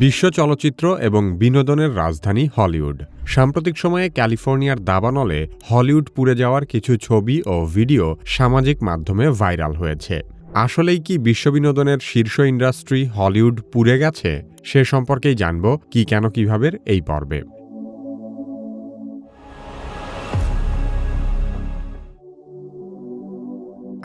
বিশ্ব চলচ্চিত্র এবং বিনোদনের রাজধানী হলিউড। সাম্প্রতিক সময়ে ক্যালিফোর্নিয়ার দাবানলে হলিউড পুড়ে যাওয়ার কিছু ছবি ও ভিডিও সামাজিক মাধ্যমে ভাইরাল হয়েছে। আসলেই কি বিশ্ব বিনোদনের শীর্ষ ইন্ডাস্ট্রি হলিউড পুড়ে গেছে, সে সম্পর্কেই জানব কি কেন কীভাবে এই পর্বে।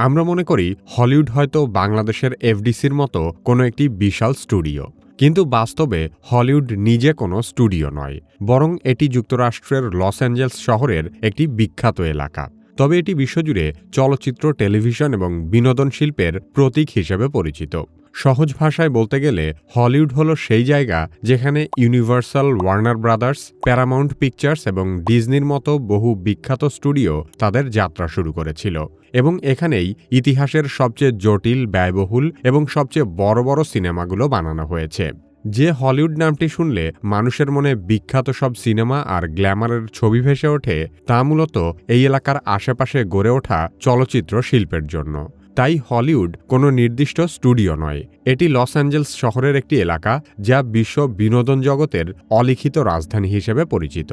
আমরা মনে করি, হলিউড হয়তো বাংলাদেশের এফডিসির মতো কোনো একটি বিশাল স্টুডিও। কিন্তু বাস্তবে হলিউড নিজে কোনো স্টুডিও নয়, বরং এটি যুক্তরাষ্ট্রের লস অ্যাঞ্জেলস শহরের একটি বিখ্যাত এলাকা। তবে এটি বিশ্বজুড়ে চলচ্চিত্র, টেলিভিশন এবং বিনোদন শিল্পের প্রতীক হিসেবে পরিচিত। সহজ ভাষায় বলতে গেলে হলিউড হলো সেই জায়গা যেখানে Universal Warner Brothers, Paramount Pictures এবং ডিজনির মতো বহু বিখ্যাত স্টুডিও তাদের যাত্রা শুরু করেছিল। এবং এখানেই ইতিহাসের সবচেয়ে জটিল, ব্যয়বহুল এবং সবচেয়ে বড় বড় সিনেমাগুলো বানানো হয়েছে। যে হলিউড নামটি শুনলে মানুষের মনে বিখ্যাত সব সিনেমা আর গ্ল্যামারের ছবি ভেসে ওঠে তা মূলত এই এলাকার আশেপাশে গড়ে ওঠা চলচ্চিত্র শিল্পের জন্য। তাই হলিউড কোনো নির্দিষ্ট স্টুডিও নয়। এটি লস অ্যাঞ্জেলস শহরের একটি এলাকা যা বিশ্ব বিনোদন জগতের অলিখিত রাজধানী হিসেবে পরিচিত।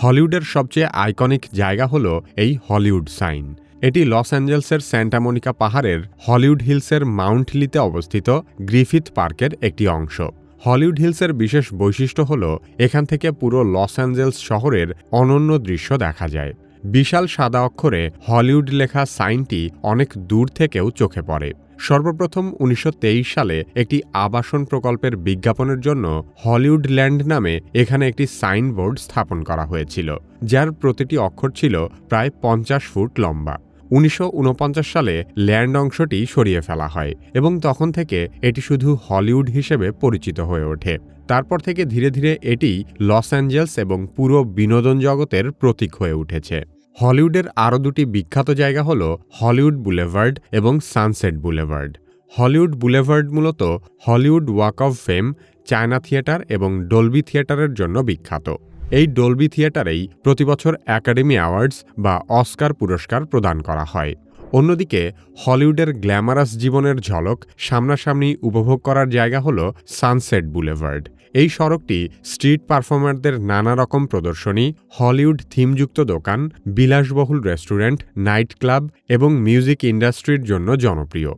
হলিউডের সবচেয়ে আইকনিক জায়গা হল এই হলিউড সাইন। এটি লস অ্যাঞ্জেলসের স্যান্টামোনিকা পাহাড়ের হলিউড হিলসের মাউন্ট লিতে অবস্থিত গ্রিফিথ পার্কের একটি অংশ। হলিউড হিলসের বিশেষ বৈশিষ্ট্য হল, এখান থেকে পুরো লস অ্যাঞ্জেলস শহরের অনন্য দৃশ্য দেখা যায়। বিশাল সাদা অক্ষরে হলিউড লেখা সাইনটি অনেক দূর থেকেও চোখে পড়ে। সর্বপ্রথম উনিশশো তেইশ সালে একটি আবাসন প্রকল্পের বিজ্ঞাপনের জন্য হলিউড ল্যান্ড নামে এখানে একটি সাইনবোর্ড স্থাপন করা হয়েছিল, যার প্রতিটি অক্ষর ছিল প্রায় পঞ্চাশ ফুট লম্বা। উনিশশো ঊনপঞ্চাশ সালে ল্যান্ড অংশটি সরিয়ে ফেলা হয় এবং তখন থেকে এটি শুধু হলিউড হিসেবে পরিচিত হয়ে ওঠে। তারপর থেকে ধীরে ধীরে এটি লস অ্যাঞ্জেলস এবং পুরো বিনোদন জগতের প্রতীক হয়ে উঠেছে। হলিউডের আরও দুটি বিখ্যাত জায়গা হল হলিউড বুলেভার্ড এবং সানসেট বুলেভার্ড। হলিউড বুলেভার্ড মূলত Hollywood walk of fame, China theatre এবং ডলবি থিয়েটারের জন্য বিখ্যাত। এই ডলবি থিয়েটারেই প্রতিবছর একাডেমি অ্যাওয়ার্ডস বা অস্কার পুরস্কার প্রদান করা হয়। অন্যদিকে হলিউডের গ্ল্যামারাস জীবনের ঝলক সামনাসামনি উপভোগ করার জায়গা হল সানসেট বুলেভার্ড। এই সড়কটি স্ট্রিট পারফর্মারদের নানা রকম প্রদর্শনী, হলিউড থিমযুক্ত দোকান, বিলাসবহুল রেস্টুরেন্ট, নাইট ক্লাব এবং মিউজিক ইন্ডাস্ট্রির জন্য জনপ্রিয়।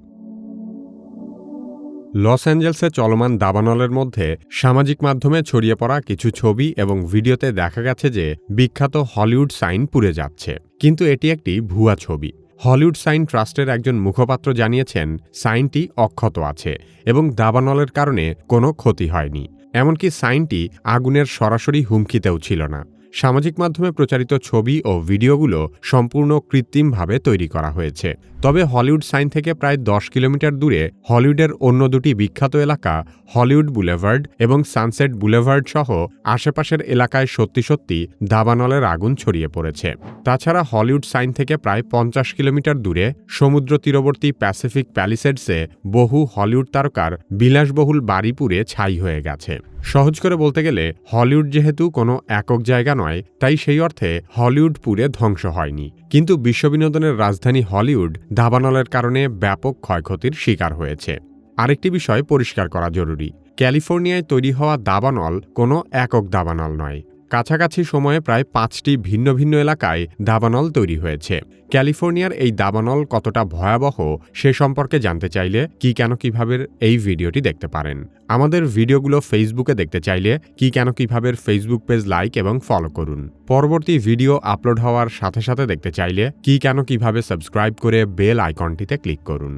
লস অ্যাঞ্জেলসে চলমান দাবানলের মধ্যে সামাজিক মাধ্যমে ছড়িয়ে পড়া কিছু ছবি এবং ভিডিওতে দেখা গেছে যে বিখ্যাত হলিউড সাইন পুড়ে যাচ্ছে। কিন্তু এটি একটি ভুয়া ছবি। হলিউড সাইন ট্রাস্টের একজন মুখপাত্র জানিয়েছেন, সাইনটি অক্ষত আছে এবং দাবানলের কারণে কোনো ক্ষতি হয়নি। এমনকি সাইনটি আগুনের সরাসরি হুমকিতেও ছিল না। সামাজিক মাধ্যমে প্রচারিত ছবি ও ভিডিওগুলো সম্পূর্ণ কৃত্রিমভাবে তৈরি করা হয়েছে। তবে হলিউড সাইন থেকে প্রায় দশ কিলোমিটার দূরে হলিউডের অন্য দুটি বিখ্যাত এলাকা হলিউড বুলেভার্ড এবং সানসেট বুলেভার্ড সহ আশেপাশের এলাকায় সত্যি সত্যি দাবানলের আগুন ছড়িয়ে পড়েছে। তাছাড়া হলিউড সাইন থেকে প্রায় পঞ্চাশ কিলোমিটার দূরে সমুদ্র তীরবর্তী প্যাসিফিক প্যালিসেডসে বহু হলিউড তারকার বিলাসবহুল বাড়ি পুড়ে ছাই হয়ে গেছে। সহজ করে বলতে গেলে, হলিউড যেহেতু কোনো একক জায়গা নয়, তাই সেই অর্থে হলিউড পুরে ধ্বংস হয়নি। কিন্তু বিশ্ববিনোদনের রাজধানী হলিউড দাবানলের কারণে ব্যাপক ক্ষয়ক্ষতির শিকার হয়েছে। আরেকটি বিষয় পরিষ্কার করা জরুরি। ক্যালিফোর্নিয়ায় তৈরি হওয়া দাবানল কোনো একক দাবানল নয়। কাছাকাছি সময়ে প্রায় পাঁচটি ভিন্ন ভিন্ন এলাকায় দাবানল তৈরি হয়েছে। ক্যালিফোর্নিয়ার এই দাবানল কতটা ভয়াবহ সে সম্পর্কে জানতে চাইলে কি কেন কীভাবে এই ভিডিওটি দেখতে পারেন। আমাদের ভিডিওগুলো ফেসবুকে দেখতে চাইলে কি কেন কীভাবে ফেসবুক পেজ লাইক এবং ফলো করুন। পরবর্তী ভিডিও আপলোড হওয়ার সাথে সাথে দেখতে চাইলে কি কেন কীভাবে সাবস্ক্রাইব করে বেল আইকনটিতে ক্লিক করুন।